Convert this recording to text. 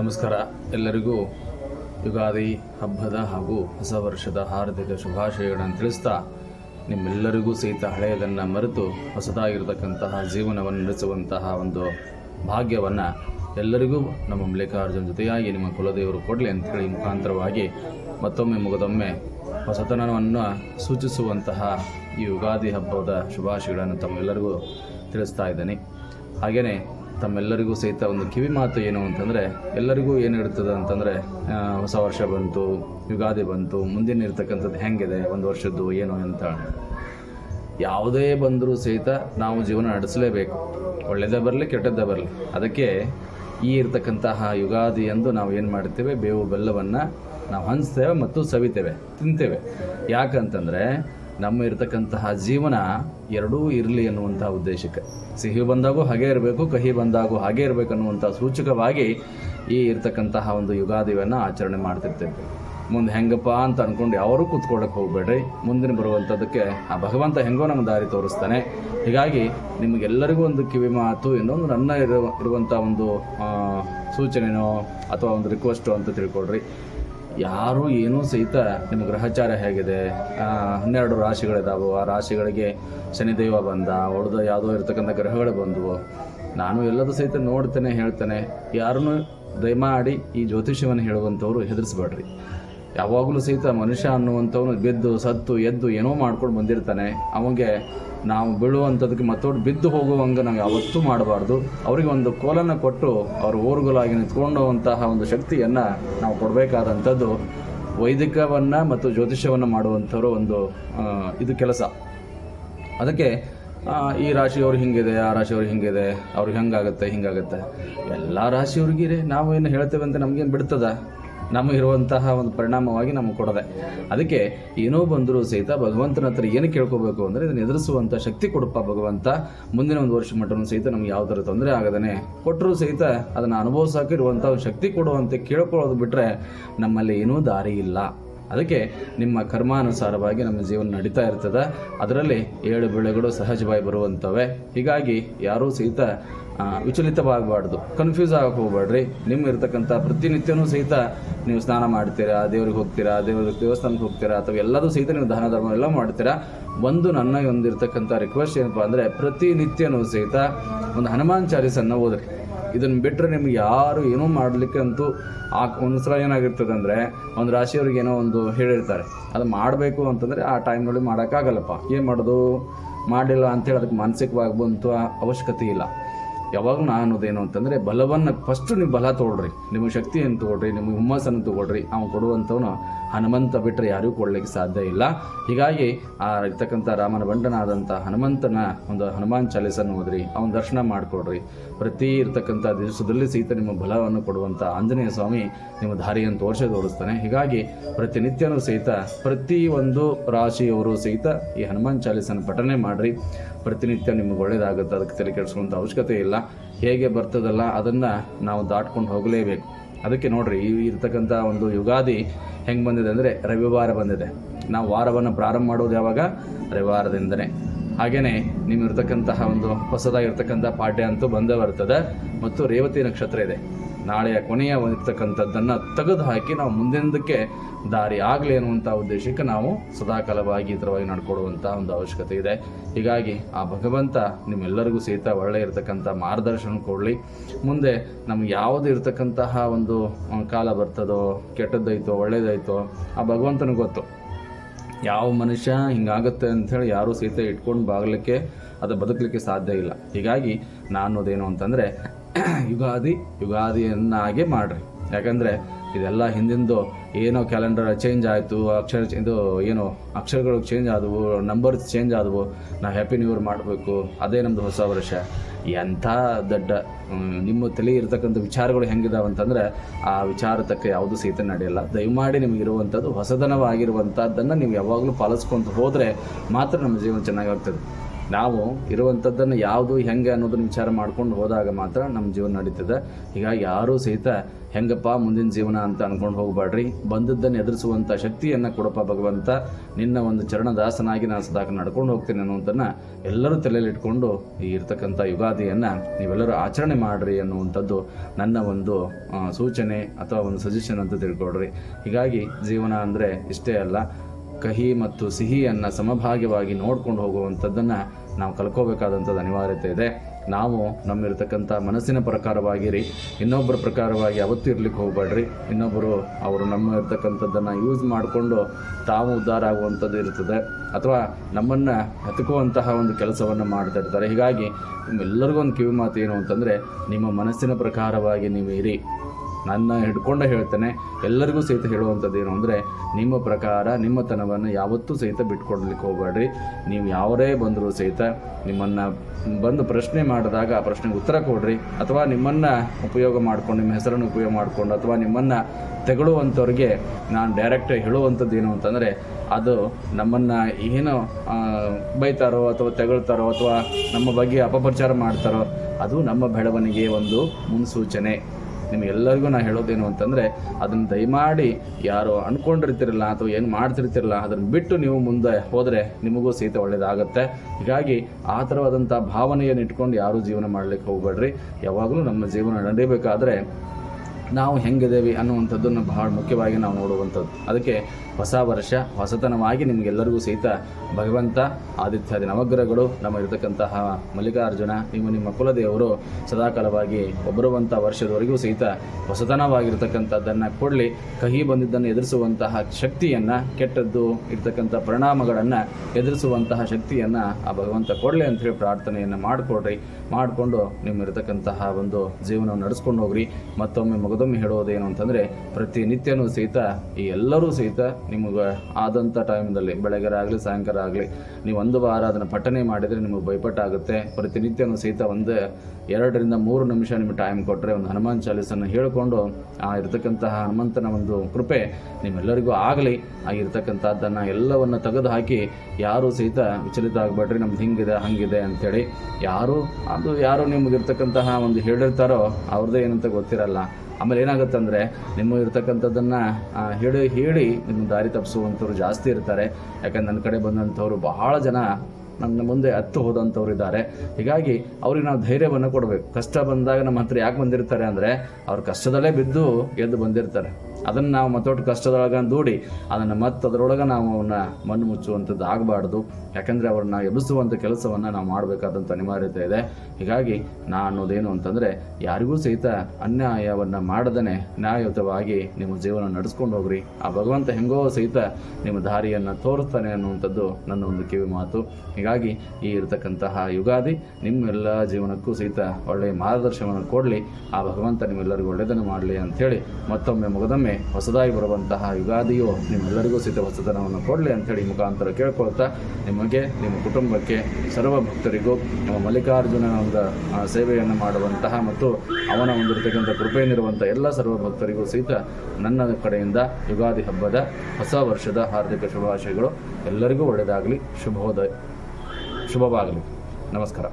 ನಮಸ್ಕಾರ. ಎಲ್ಲರಿಗೂ ಯುಗಾದಿ ಹಬ್ಬದ ಹಾಗೂ ಹೊಸ ವರ್ಷದ ಹಾರ್ದಿಕ ಶುಭಾಶಯಗಳನ್ನು ತಿಳಿಸ್ತಾ ನಿಮ್ಮೆಲ್ಲರಿಗೂ ಸಹಿತ ಹಳೆಯದನ್ನು ಮರೆತು ಹೊಸದಾಗಿರತಕ್ಕಂತಹ ಜೀವನವನ್ನು ನಡೆಸುವಂತಹ ಒಂದು ಭಾಗ್ಯವನ್ನು ಎಲ್ಲರಿಗೂ ನಮ್ಮ ಮಲ್ಲಿಕಾರ್ಜುನ ಜೊತೆಯಾಗಿ ನಿಮ್ಮ ಕುಲದೇವರು ಕೊಡಲಿ ಅಂತೇಳಿ ಮುಖಾಂತರವಾಗಿ ಮತ್ತೊಮ್ಮೆ ಮುಗದೊಮ್ಮೆ ಹೊಸತನವನ್ನು ಸೂಚಿಸುವಂತಹ ಈ ಯುಗಾದಿ ಹಬ್ಬದ ಶುಭಾಶಯಗಳನ್ನು ತಮ್ಮೆಲ್ಲರಿಗೂ ತಿಳಿಸ್ತಾ ಇದ್ದೀನಿ. ಹಾಗೆಯೇ ತಮ್ಮೆಲ್ಲರಿಗೂ ಸಹಿತ ಒಂದು ಕಿವಿ ಮಾತು ಏನು ಅಂತಂದರೆ, ಎಲ್ಲರಿಗೂ ಏನು ಇರ್ತದೆ ಅಂತಂದರೆ ಹೊಸ ವರ್ಷ ಬಂತು, ಯುಗಾದಿ ಬಂತು, ಮುಂದಿನ ಇರ್ತಕ್ಕಂಥದ್ದು ಹೆಂಗಿದೆ, ಒಂದು ವರ್ಷದ್ದು ಏನು ಅಂತ. ಯಾವುದೇ ಬಂದರೂ ಸಹಿತ ನಾವು ಜೀವನ ನಡೆಸಲೇಬೇಕು. ಒಳ್ಳೆಯದೇ ಬರಲಿ, ಕೆಟ್ಟದ್ದೇ ಬರಲಿ. ಅದಕ್ಕೆ ಈ ಇರ್ತಕ್ಕಂತಹ ಯುಗಾದಿ ಎಂದು ನಾವು ಏನು ಮಾಡ್ತೇವೆ ಬೇವು ಬೆಲ್ಲವನ್ನು ನಾವು ಹಂಚ್ತೇವೆ ಮತ್ತು ಸವಿತೇವೆ, ತಿಂತೇವೆ. ಯಾಕಂತಂದರೆ ನಮ್ಮ ಇರತಕ್ಕಂತಹ ಜೀವನ ಎರಡೂ ಇರಲಿ ಅನ್ನುವಂತಹ ಉದ್ದೇಶಕ್ಕೆ. ಸಿಹಿ ಬಂದಾಗೂ ಹಾಗೆ ಇರಬೇಕು, ಕಹಿ ಬಂದಾಗೂ ಹಾಗೆ ಇರಬೇಕು ಅನ್ನುವಂಥ ಸೂಚಕವಾಗಿ ಈ ಇರ್ತಕ್ಕಂತಹ ಒಂದು ಯುಗಾದಿಯನ್ನು ಆಚರಣೆ ಮಾಡ್ತಿರ್ತೇವೆ. ಮುಂದೆ ಹೆಂಗಪ್ಪ ಅಂತ ಅಂದ್ಕೊಂಡು ಯಾರೂ ಕೂತ್ಕೊಳ್ಳೋಕೆ ಹೋಗಬೇಡ್ರಿ. ಮುಂದಿನ ಬರುವಂಥದ್ದಕ್ಕೆ ಆ ಭಗವಂತ ಹೆಂಗೋ ನಮ್ಮ ದಾರಿ ತೋರಿಸ್ತಾನೆ. ಹೀಗಾಗಿ ನಿಮಗೆಲ್ಲರಿಗೂ ಒಂದು ಕಿವಿ ಮಾತು, ಇನ್ನೊಂದು ನನ್ನ ಇರುವ ಇರುವಂಥ ಒಂದು ಸೂಚನೆನೋ ಅಥವಾ ಒಂದು ರಿಕ್ವೆಸ್ಟು ಅಂತ ತಿಳ್ಕೊಳ್ರಿ. ಯಾರು ಏನೂ ಸಹಿತ ನಿಮ್ಮ ಗ್ರಹಚಾರ ಹೇಗಿದೆ? ಹನ್ನೆರಡು ರಾಶಿಗಳಿದ್ದಾವೆ ಆ ರಾಶಿಗಳಿಗೆ ಶನಿದೈವ ಬಂದ ಹೊಡೆದ ಯಾವುದೋ ಇರತಕ್ಕಂಥ ಗ್ರಹಗಳು ಬಂದವು. ನಾನು ಎಲ್ಲದೂ ಸಹಿತ ನೋಡ್ತೇನೆ, ಹೇಳ್ತೇನೆ. ಯಾರನ್ನೂ ದಯಮಾಡಿ ಈ ಜ್ಯೋತಿಷ್ಯವನ್ನು ಹೇಳುವಂಥವ್ರು ಹೆದರಿಸ್ಬೇಡ್ರಿ. ಯಾವಾಗಲೂ ಸಹಿತ ಮನುಷ್ಯ ಅನ್ನುವಂಥವನು ಬಿದ್ದು, ಸತ್ತು, ಎದ್ದು ಏನೋ ಮಾಡ್ಕೊಂಡು ಬಂದಿರ್ತಾನೆ. ಅವನಿಗೆ ನಾವು ಬೀಳುವಂಥದಕ್ಕೆ ಮತ್ತೊಟ್ಟು ಬಿದ್ದು ಹೋಗುವಂಗೆ ನಾವು ಯಾವತ್ತೂ ಮಾಡಬಾರ್ದು. ಅವರಿಗೆ ಒಂದು ಕೋಲನ್ನು ಕೊಟ್ಟು ಅವರು ಊರುಗಳಾಗಿ ನಿಂತ್ಕೊಳ್ಳುವಂತಹ ಒಂದು ಶಕ್ತಿಯನ್ನು ನಾವು ಕೊಡಬೇಕಾದಂಥದ್ದು ವೈದಿಕವನ್ನು ಮತ್ತು ಜ್ಯೋತಿಷ್ಯವನ್ನು ಮಾಡುವಂಥವ್ರ ಒಂದು ಇದು ಕೆಲಸ. ಅದಕ್ಕೆ ಈ ರಾಶಿಯವ್ರು ಹಿಂಗಿದೆ, ಆ ರಾಶಿಯವ್ರು ಹಿಂಗಿದೆ, ಅವ್ರಿಗೆ ಹೆಂಗಾಗುತ್ತೆ, ಹಿಂಗಾಗುತ್ತೆ. ಎಲ್ಲ ರಾಶಿಯವ್ರಿಗಿರಿ ನಾವು ಏನು ಹೇಳ್ತೇವೆ ಅಂತ ನಮಗೇನು ಬಿಡ್ತದ? ನಮಗೆ ಇರುವಂತಹ ಒಂದು ಪರಿಣಾಮವಾಗಿ ನಮಗೆ ಕೊಡದೆ. ಅದಕ್ಕೆ ಏನೋ ಬಂದರೂ ಸಹಿತ ಭಗವಂತನ ಹತ್ರ ಏನು ಕೇಳ್ಕೋಬೇಕು ಅಂದರೆ ಇದನ್ನು ಎದುರಿಸುವಂಥ ಶಕ್ತಿ ಕೊಡಪ್ಪ ಭಗವಂತ. ಮುಂದಿನ ಒಂದು ವರ್ಷ ಮಟ್ಟನೂ ಸಹಿತ ನಮ್ಗೆ ಯಾವ ಥರ ತೊಂದರೆ ಆಗದೇ ಕೊಟ್ಟರೂ ಸಹಿತ ಅದನ್ನು ಅನುಭವಿಸೋಕೆ ಇರುವಂಥ ಒಂದು ಶಕ್ತಿ ಕೊಡುವಂತೆ ಕೇಳ್ಕೊಳ್ಳೋದು ಬಿಟ್ಟರೆ ನಮ್ಮಲ್ಲಿ ಏನೂ ದಾರಿ ಇಲ್ಲ. ಅದಕ್ಕೆ ನಿಮ್ಮ ಕರ್ಮಾನುಸಾರವಾಗಿ ನಮ್ಮ ಜೀವನ ನಡೀತಾ ಇರ್ತದೆ. ಅದರಲ್ಲಿ ಏಳು ಬೆಳೆಗಳು ಸಹಜವಾಗಿ ಬರುವಂಥವೆ ಹೀಗಾಗಿ ಯಾರೂ ಸಹಿತ ವಿಚಲಿತವಾಗಬಾರ್ದು. ಕನ್ಫ್ಯೂಸ್ ಆಗಕ್ಕೆ ಹೋಗ್ಬೇಡ್ರಿ. ನಿಮ್ಮ ಇರ್ತಕ್ಕಂಥ ಪ್ರತಿನಿತ್ಯನೂ ಸಹಿತ ನೀವು ಸ್ನಾನ ಮಾಡ್ತೀರಾ, ದೇವ್ರಿಗೆ ಹೋಗ್ತೀರಾ, ದೇವ್ರ ದೇವಸ್ಥಾನಕ್ಕೆ ಹೋಗ್ತೀರಾ, ಅಥವಾ ಎಲ್ಲದೂ ಸಹಿತ ನೀವು ದಾನ, ಧರ್ಮ ಎಲ್ಲ ಮಾಡ್ತೀರಾ, ಒಂದು ನನ್ನ ಒಂದು ಇರ್ತಕ್ಕಂಥ ರಿಕ್ವೆಸ್ಟ್ ಏನಪ್ಪ ಅಂದರೆ ಪ್ರತಿನಿತ್ಯನೂ ಸಹಿತ ಒಂದು ಹನುಮಾನ್ ಚಾಲೀಸನ್ನು ಓದ್ರಿ. ಇದನ್ನು ಬಿಟ್ಟರೆ ನಿಮ್ಗೆ ಯಾರು ಏನೂ ಮಾಡಲಿಕ್ಕೆ ಅಂತೂ ಆ ಒಂದು ಸಲ ಏನಾಗಿರ್ತದೆ ಅಂದರೆ ಒಂದು ರಾಶಿಯವ್ರಿಗೆ ಏನೋ ಒಂದು ಹೇಳಿರ್ತಾರೆ. ಅದು ಮಾಡಬೇಕು ಅಂತಂದರೆ ಆ ಟೈಮ್ನಲ್ಲಿ ಮಾಡೋಕ್ಕಾಗಲ್ಲಪ್ಪ. ಏನು ಮಾಡೋದು? ಮಾಡಲಿಲ್ಲ ಅಂತೇಳಿ ಅದಕ್ಕೆ ಮಾನಸಿಕವಾಗಿ ಬಂತು ಅವಶ್ಯಕತೆ ಇಲ್ಲ. ಯಾವಾಗಲೂ ನಾನು ಅನ್ನೋದೇನು ಅಂತಂದರೆ ಬಲವನ್ನು ಫಸ್ಟು ನೀವು ಬಲ ತೊಗೊಳ್ರಿ. ನಿಮ್ಮ ಶಕ್ತಿಯನ್ನು ತೊಗೊಳ್ರಿ ನಿಮ್ಮ ಹುಮ್ಮಸ್ಸನ್ನು ತೊಗೊಳ್ರಿ ಅವನು ಕೊಡುವಂಥವನು ಹನುಮಂತ ಬಿಟ್ಟರೆ ಯಾರಿಗೂ ಕೊಡಲಿಕ್ಕೆ ಸಾಧ್ಯ ಇಲ್ಲ. ಹೀಗಾಗಿ ಆ ಇರ್ತಕ್ಕಂಥ ರಾಮನ ಬಂಡನಾದಂಥ ಹನುಮಂತನ ಒಂದು ಹನುಮಾನ್ ಚಾಲೀಸನ್ನು ಓದ್ರಿ, ಅವನ ದರ್ಶನ ಮಾಡಿಕೊಡ್ರಿ. ಪ್ರತಿ ಇರ್ತಕ್ಕಂಥ ದಿವಸದಲ್ಲಿ ಸಹಿತ ನಿಮ್ಮ ಬಲವನ್ನು ಕೊಡುವಂಥ ಆಂಜನೇಯ ಸ್ವಾಮಿ ನಿಮ್ಮ ದಾರಿಯನ್ನು ತೋರಿಸೇ ತೋರಿಸ್ತಾನೆ. ಹೀಗಾಗಿ ಪ್ರತಿನಿತ್ಯನೂ ಸಹಿತ ಪ್ರತಿ ಒಂದು ರಾಶಿಯವರು ಸಹಿತ ಈ ಹನುಮಾನ್ ಚಾಲೀಸನ್ನು ಪಠನೆ ಮಾಡಿರಿ. ಪ್ರತಿನಿತ್ಯ ನಿಮಗೆ ಒಳ್ಳೇದಾಗುತ್ತೆ, ಅದಕ್ಕೆ ತಲೆ ಅವಶ್ಯಕತೆ ಇಲ್ಲ. ಹೇಗೆ ಬರ್ತದಲ್ಲ ಅದನ್ನು ನಾವು ದಾಟ್ಕೊಂಡು ಹೋಗಲೇಬೇಕು. ಅದಕ್ಕೆ ನೋಡಿರಿ, ಈ ಇರ್ತಕ್ಕಂಥ ಒಂದು ಯುಗಾದಿ ಹೆಂಗೆ ಬಂದಿದೆ ಅಂದರೆ ರವಿವಾರ ಬಂದಿದೆ. ನಾವು ವಾರವನ್ನು ಪ್ರಾರಂಭ ಮಾಡೋದು ಯಾವಾಗ? ರವಿವಾರದಿಂದನೇ. ಹಾಗೆಯೇ ನಿಮ್ಮಿರ್ತಕ್ಕಂತಹ ಒಂದು ಹೊಸದಾಗಿರ್ತಕ್ಕಂಥ ಪಾಠ್ಯ ಅಂತೂ ಬಂದೇ ಬರ್ತದೆ. ಮತ್ತು ರೇವತಿ ನಕ್ಷತ್ರ ಇದೆ. ನಾಳೆಯ ಕೊನೆಯ ಇರ್ತಕ್ಕಂಥದ್ದನ್ನು ತೆಗೆದು ಹಾಕಿ ನಾವು ಮುಂದಿನದಕ್ಕೆ ದಾರಿ ಆಗಲಿ ಅನ್ನುವಂಥ ಉದ್ದೇಶಕ್ಕೆ ನಾವು ಸದಾಕಾಲವಾಗಿ ಇತರವಾಗಿ ನಡ್ಕೊಡುವಂಥ ಒಂದು ಅವಶ್ಯಕತೆ ಇದೆ. ಹೀಗಾಗಿ ಆ ಭಗವಂತ ನಿಮ್ಮೆಲ್ಲರಿಗೂ ಸಹಿತ ಒಳ್ಳೆ ಇರತಕ್ಕಂಥ ಮಾರ್ಗದರ್ಶನ ಕೊಡಲಿ. ಮುಂದೆ ನಮ್ಗೆ ಯಾವುದು ಇರತಕ್ಕಂತಹ ಒಂದು ಕಾಲ ಬರ್ತದೋ ಕೆಟ್ಟದ್ದೈತೋ ಒಳ್ಳೇದಾಯ್ತೋ, ಆ ಭಗವಂತನಿಗೆ ಗೊತ್ತು. ಯಾವ ಮನುಷ್ಯ ಹಿಂಗಾಗುತ್ತೆ ಅಂಥೇಳಿ ಯಾರೂ ಸಹಿತ ಇಟ್ಕೊಂಡು ಬಾಗ್ಲಿಕ್ಕೆ ಅದು ಬದುಕಲಿಕ್ಕೆ ಸಾಧ್ಯ ಇಲ್ಲ. ಹೀಗಾಗಿ ನಾನು ಅನ್ನೋದೇನು ಅಂತಂದರೆ ಯುಗಾದಿ, ಯುಗಾದಿಯನ್ನಾಗೆ ಮಾಡಿರಿ. ಯಾಕಂದರೆ ಇದೆಲ್ಲ ಹಿಂದಿಂದು ಏನೋ ಕ್ಯಾಲೆಂಡರ್ ಚೇಂಜ್ ಆಯಿತು, ಅಕ್ಷರ ಇದು ಏನು ಅಕ್ಷರಗಳು ಚೇಂಜ್ ಆದವು ನಂಬರ್ಸ್ ಚೇಂಜ್ ಆದವು ನಾವು ಹ್ಯಾಪಿ ನ್ಯೂ ಇಯರ್ ಮಾಡಬೇಕು, ಅದೇ ನಮ್ಮದು ಹೊಸ ವರ್ಷ. ಎಂಥ ದೊಡ್ಡ ನಿಮ್ಮ ತಲೆ ಇರತಕ್ಕಂಥ ವಿಚಾರಗಳು ಹೆಂಗಿದಾವೆ ಅಂತಂದರೆ ಆ ವಿಚಾರ ತಕ್ಕ ಯಾವುದೂ ಸಹಿತ ನಡೆಯಲ್ಲ. ದಯಮಾಡಿ ನಿಮಗಿರುವಂಥದ್ದು ಹೊಸದನವಾಗಿರುವಂಥದ್ದನ್ನು ನೀವು ಯಾವಾಗಲೂ ಪಾಲಿಸ್ಕೊಂತ ಹೋದರೆ ಮಾತ್ರ ನಮ್ಮ ಜೀವನ ಚೆನ್ನಾಗಾಗ್ತದೆ ನಾವು ಇರುವಂಥದ್ದನ್ನು ಯಾವುದು ಹೆಂಗೆ ಅನ್ನೋದನ್ನ ವಿಚಾರ ಮಾಡ್ಕೊಂಡು ಹೋದಾಗ ಮಾತ್ರ ನಮ್ಮ ಜೀವನ ನಡೀತದೆ. ಹೀಗಾಗಿ ಯಾರೂ ಸಹಿತ ಹೆಂಗಪ್ಪ ಮುಂದಿನ ಜೀವನ ಅಂತ ಅನ್ಕೊಂಡು ಹೋಗಬೇಡ್ರಿ. ಬಂದದ್ದನ್ನು ಎದುರಿಸುವಂಥ ಶಕ್ತಿಯನ್ನು ಕೊಡಪ್ಪ ಭಗವಂತ. ನಿನ್ನ ಒಂದು ಚರಣದಾಸನಾಗಿ ನಾನು ಸದಾಕ ನಡ್ಕೊಂಡು ಹೋಗ್ತೀನಿ ಅನ್ನೋಂಥನ್ನು ಎಲ್ಲರೂ ತಲೆಯಲ್ಲಿಟ್ಕೊಂಡು ಈ ಇರ್ತಕ್ಕಂಥ ಯುಗಾದಿಯನ್ನು ನೀವೆಲ್ಲರೂ ಆಚರಣೆ ಮಾಡಿರಿ ಅನ್ನುವಂಥದ್ದು ನನ್ನ ಒಂದು ಸೂಚನೆ ಅಥವಾ ಒಂದು ಸಜೆಷನ್ ಅಂತ ತಿಳ್ಕೊಳ್ರಿ. ಹೀಗಾಗಿ ಜೀವನ ಅಂದರೆ ಇಷ್ಟೇ ಅಲ್ಲ. ಕಹಿ ಮತ್ತು ಸಿಹಿಯನ್ನು ಸಮಭಾಗ್ಯವಾಗಿ ನೋಡ್ಕೊಂಡು ಹೋಗುವಂಥದ್ದನ್ನು ನಾವು ಕಲ್ಕೋಬೇಕಾದಂಥದ್ದು ಅನಿವಾರ್ಯತೆ ಇದೆ. ನಾವು ನಮ್ಮಿರ್ತಕ್ಕಂಥ ಮನಸ್ಸಿನ ಪ್ರಕಾರವಾಗಿರಿ. ಇನ್ನೊಬ್ಬರ ಪ್ರಕಾರವಾಗಿ ಅವತ್ತು ಇರಲಿಕ್ಕೆ ಹೋಗಬೇಡ್ರಿ. ಇನ್ನೊಬ್ಬರು ಅವರು ನಮ್ಮ ಇರ್ತಕ್ಕಂಥದ್ದನ್ನು ಯೂಸ್ ಮಾಡಿಕೊಂಡು ತಾವು ಉದ್ಧಾರ ಆಗುವಂಥದ್ದು ಇರ್ತದೆ. ಅಥವಾ ನಮ್ಮನ್ನು ಹತುಕುವಂತಹ ಒಂದು ಕೆಲಸವನ್ನು ಮಾಡ್ತಾ ಇರ್ತಾರೆ. ಹೀಗಾಗಿ ನಿಮ್ಮೆಲ್ಲರಿಗೂ ಒಂದು ಕಿವಿ ಮಾತು ಏನು ಅಂತಂದರೆ, ನಿಮ್ಮ ಮನಸ್ಸಿನ ಪ್ರಕಾರವಾಗಿ ನೀವು ಇರಿ ನನ್ನ ಹಿಡ್ಕೊಂಡ ಹೇಳ್ತೇನೆ, ಎಲ್ಲರಿಗೂ ಸಹಿತ ಹೇಳುವಂಥದ್ದು ಏನು ಅಂದರೆ, ನಿಮ್ಮ ಪ್ರಕಾರ ನಿಮ್ಮತನವನ್ನು ಯಾವತ್ತೂ ಸಹಿತ ಬಿಟ್ಕೊಡ್ಲಿಕ್ಕೆ ಹೋಗಬೇಡ್ರಿ. ನೀವು ಯಾವರೇ ಬಂದರೂ ಸಹಿತ ನಿಮ್ಮನ್ನು ಬಂದು ಪ್ರಶ್ನೆ ಮಾಡಿದಾಗ ಆ ಪ್ರಶ್ನೆಗೆ ಉತ್ತರ ಕೊಡ್ರಿ. ಅಥವಾ ನಿಮ್ಮನ್ನು ಉಪಯೋಗ ಮಾಡ್ಕೊಂಡು, ನಿಮ್ಮ ಹೆಸರನ್ನು ಉಪಯೋಗ ಮಾಡಿಕೊಂಡು, ಅಥವಾ ನಿಮ್ಮನ್ನು ತೆಗಳುವಂಥವ್ರಿಗೆ ನಾನು ಡೈರೆಕ್ಟ್ ಹೇಳುವಂಥದ್ದು ಏನು ಅಂತಂದರೆ, ಅದು ನಮ್ಮನ್ನು ಏನು ಬೈತಾರೋ ಅಥವಾ ತೆಗಳ್ತಾರೋ ಅಥವಾ ನಮ್ಮ ಬಗ್ಗೆ ಅಪಪ್ರಚಾರ ಮಾಡ್ತಾರೋ, ಅದು ನಮ್ಮ ಬೆಳವಣಿಗೆ ಒಂದು ಮುನ್ಸೂಚನೆ. ನಿಮಗೆಲ್ಲರಿಗೂ ನಾನು ಹೇಳೋದೇನು ಅಂತಂದರೆ, ಅದನ್ನು ದಯಮಾಡಿ ಯಾರು ಅಂದ್ಕೊಂಡಿರ್ತಿರಲ್ಲ ಅಥವಾ ಏನು ಮಾಡ್ತಿರ್ತಿರಲ್ಲ, ಅದನ್ನು ಬಿಟ್ಟು ನೀವು ಮುಂದೆ ಹೋದರೆ ನಿಮಗೂ ಸಹಿತ ಒಳ್ಳೆಯದಾಗುತ್ತೆ ಹೀಗಾಗಿ ಆ ಥರವಾದಂಥ ಭಾವನೆಯನ್ನು ಇಟ್ಕೊಂಡು ಯಾರೂ ಜೀವನ ಮಾಡಲಿಕ್ಕೆ ಹೋಗಬೇಡ್ರಿ. ಯಾವಾಗಲೂ ನಮ್ಮ ಜೀವನ ನಡೀಬೇಕಾದ್ರೆ ನಾವು ಹೆಂಗಿದ್ದೇವೆ ಅನ್ನುವಂಥದ್ದನ್ನು ಬಹಳ ಮುಖ್ಯವಾಗಿ ನಾವು ನೋಡುವಂಥದ್ದು. ಅದಕ್ಕೆ ಹೊಸ ವರ್ಷ, ಹೊಸತನವಾಗಿ ನಿಮಗೆಲ್ಲರಿಗೂ ಸಹಿತ ಭಗವಂತ ಆದಿತ್ಯಾದಿ ನವಗ್ರಹಗಳು ನಮ್ಮ ಇರತಕ್ಕಂತಹ ಮಲ್ಲಿಕಾರ್ಜುನ, ನಿಮ್ಮ ನಿಮ್ಮ ಕುಲದೇವರು ಸದಾಕಾಲವಾಗಿ ಒಬ್ಬರುವಂಥ ವರ್ಷದವರೆಗೂ ಸಹಿತ ಹೊಸತನವಾಗಿರ್ತಕ್ಕಂಥದ್ದನ್ನು ಕೊಡಲಿ. ಕಹಿ ಬಂದಿದ್ದನ್ನು ಎದುರಿಸುವಂತಹ ಶಕ್ತಿಯನ್ನು, ಕೆಟ್ಟದ್ದು ಇರ್ತಕ್ಕಂಥ ಪರಿಣಾಮಗಳನ್ನು ಎದುರಿಸುವಂತಹ ಶಕ್ತಿಯನ್ನು ಆ ಭಗವಂತ ಕೊಡಲಿ ಅಂಥೇಳಿ ಪ್ರಾರ್ಥನೆಯನ್ನು ಮಾಡಿಕೊಡ್ರಿ. ಮಾಡಿಕೊಂಡು ನಿಮ್ಮ ಇರತಕ್ಕಂತಹ ಒಂದು ಜೀವನವನ್ನು ನಡೆಸ್ಕೊಂಡು ಹೋಗ್ರಿ. ಮತ್ತೊಮ್ಮೆ ಮಗದೊಮ್ಮೆ ಹೇಳೋದೇನು ಅಂತಂದರೆ ಪ್ರತಿನಿತ್ಯನೂ ಸಹಿತ, ಈ ಎಲ್ಲರೂ ಸಹಿತ ನಿಮಗೆ ಆದಂಥ ಟೈಮ್ದಲ್ಲಿ ಬೆಳಗ್ಗೆ ಆಗಲಿ, ಸಾಯಂಕಾಲ ಆಗಲಿ, ನೀವು ಒಂದು ವಾರ ಅದನ್ನು ಪಠನೆ ಮಾಡಿದರೆ ನಿಮಗೆ ಭಯಪಟ್ಟಾಗುತ್ತೆ. ಪ್ರತಿನಿತ್ಯನೂ ಸಹಿತ ಒಂದು ಎರಡರಿಂದ ಮೂರು ನಿಮಿಷ ನಿಮಗೆ ಟೈಮ್ ಕೊಟ್ಟರೆ ಒಂದು ಹನುಮಾನ್ ಚಾಲೀಸನ್ನು ಹೇಳಿಕೊಂಡು, ಆ ಇರತಕ್ಕಂತಹ ಹನುಮಂತನ ಒಂದು ಕೃಪೆ ನಿಮ್ಮೆಲ್ಲರಿಗೂ ಆಗಲಿ. ಆ ಇರತಕ್ಕಂಥದ್ದನ್ನು ಎಲ್ಲವನ್ನು ತೆಗೆದು ಹಾಕಿ ಯಾರೂ ಸಹಿತ ವಿಚಲಿತ ಆಗಬೇಡ್ರಿ, ನಮ್ದು ಹಿಂಗಿದೆ, ಹಂಗಿದೆ ಅಂಥೇಳಿ. ಯಾರು, ಅದು ಯಾರು ನಿಮಗಿರ್ತಕ್ಕಂತಹ ಒಂದು ಹೇಳಿರ್ತಾರೋ, ಅವ್ರದ್ದೇ ಏನಂತ ಗೊತ್ತಿರಲ್ಲ. ಆಮೇಲೆ ಏನಾಗುತ್ತೆ ಅಂದರೆ ನಿಮ್ಮ ಇರ್ತಕ್ಕಂಥದ್ದನ್ನು ಹೇಳಿ ಹೇಳಿ ನಿಮ್ಮ ದಾರಿ ತಪ್ಪಿಸುವಂಥವ್ರು ಜಾಸ್ತಿ ಇರ್ತಾರೆ. ಯಾಕಂದ್ರೆ ನನ್ನ ಕಡೆ ಬಂದಂಥವ್ರು ಬಹಳ ಜನ ನನ್ನ ಮುಂದೆ ಹತ್ತು ಹೋದಂಥವ್ರು ಇದ್ದಾರೆ. ಹೀಗಾಗಿ ಅವ್ರಿಗೆ ನಾವು ಧೈರ್ಯವನ್ನು ಕೊಡಬೇಕು. ಕಷ್ಟ ಬಂದಾಗ ನಮ್ಮ ಹತ್ರ ಯಾಕೆ ಬಂದಿರ್ತಾರೆ ಅಂದರೆ ಅವ್ರ ಕಷ್ಟದಲ್ಲೇ ಬಿದ್ದು ಎದ್ದು ಬಂದಿರ್ತಾರೆ. ಅದನ್ನು ನಾವು ಮತ್ತೊಟ್ಟು ಕಷ್ಟದೊಳಗ ದೂಡಿ, ಅದನ್ನು ಮತ್ತೆ ಅದರೊಳಗೆ ನಾವು ಅವನ್ನ ಮಣ್ಣು ಮುಚ್ಚುವಂಥದ್ದು ಆಗಬಾರ್ದು. ಯಾಕಂದರೆ ಅವ್ರನ್ನ ಎಬ್ಬಿಸುವಂಥ ಕೆಲಸವನ್ನು ನಾವು ಮಾಡಬೇಕಾದಂಥ ಅನಿವಾರ್ಯತೆ ಇದೆ. ಹೀಗಾಗಿ ನಾ ಅನ್ನೋದೇನು ಅಂತಂದರೆ, ಯಾರಿಗೂ ಸಹಿತ ಅನ್ಯಾಯವನ್ನು ಮಾಡದೇ ನ್ಯಾಯಯುತವಾಗಿ ನಿಮ್ಮ ಜೀವನ ನಡೆಸ್ಕೊಂಡು ಹೋಗ್ರಿ. ಆ ಭಗವಂತ ಹೆಂಗೋ ಸಹಿತ ನಿಮ್ಮ ದಾರಿಯನ್ನು ತೋರಿಸ್ತಾನೆ ಅನ್ನುವಂಥದ್ದು ನನ್ನ ಒಂದು ಕಿವಿ ಮಾತು. ಹೀಗಾಗಿ ಈ ಇರತಕ್ಕಂತಹ ಯುಗಾದಿ ನಿಮ್ಮೆಲ್ಲ ಜೀವನಕ್ಕೂ ಸಹಿತ ಒಳ್ಳೆಯ ಮಾರ್ಗದರ್ಶನವನ್ನು ಕೊಡಲಿ. ಆ ಭಗವಂತ ನಿಮ್ಮೆಲ್ಲರಿಗೂ ಒಳ್ಳೆಯದನ್ನು ಮಾಡಲಿ ಅಂಥೇಳಿ ಮತ್ತೊಮ್ಮೆ ಮುಗದೊಮ್ಮೆ ಹೊಸದಾಗಿ ಬರುವಂತಹ ಯುಗಾದಿಯು ನಿಮ್ಮೆಲ್ಲರಿಗೂ ಸಿದ್ಧ ಹೊಸತನವನ್ನು ಕೊಡಲಿ ಅಂಥೇಳಿ ಮುಖಾಂತರ ಕೇಳ್ಕೊಳ್ತಾ ನಿಮಗೆ, ನಿಮ್ಮ ಕುಟುಂಬಕ್ಕೆ ಸರ್ವ ಭಕ್ತರಿಗೂ ನಮ್ಮ ಮಲ್ಲಿಕಾರ್ಜುನನ ಒಂದು ಸೇವೆಯನ್ನು ಮಾಡುವಂತಹ ಮತ್ತು ಅವನ ಒಂದಿರತಕ್ಕಂಥ ಕೃಪೆಯಲ್ಲಿರುವಂಥ ಎಲ್ಲ ಸರ್ವ ಭಕ್ತರಿಗೂ ಸಹಿತ ನನ್ನ ಕಡೆಯಿಂದ ಯುಗಾದಿ ಹಬ್ಬದ ಹೊಸ ವರ್ಷದ ಹಾರ್ದಿಕ ಶುಭಾಶಯಗಳು. ಎಲ್ಲರಿಗೂ ಒಳ್ಳೆಯದಾಗಲಿ, ಶುಭೋದಯ, ಶುಭವಾಗಲಿ. ನಮಸ್ಕಾರ.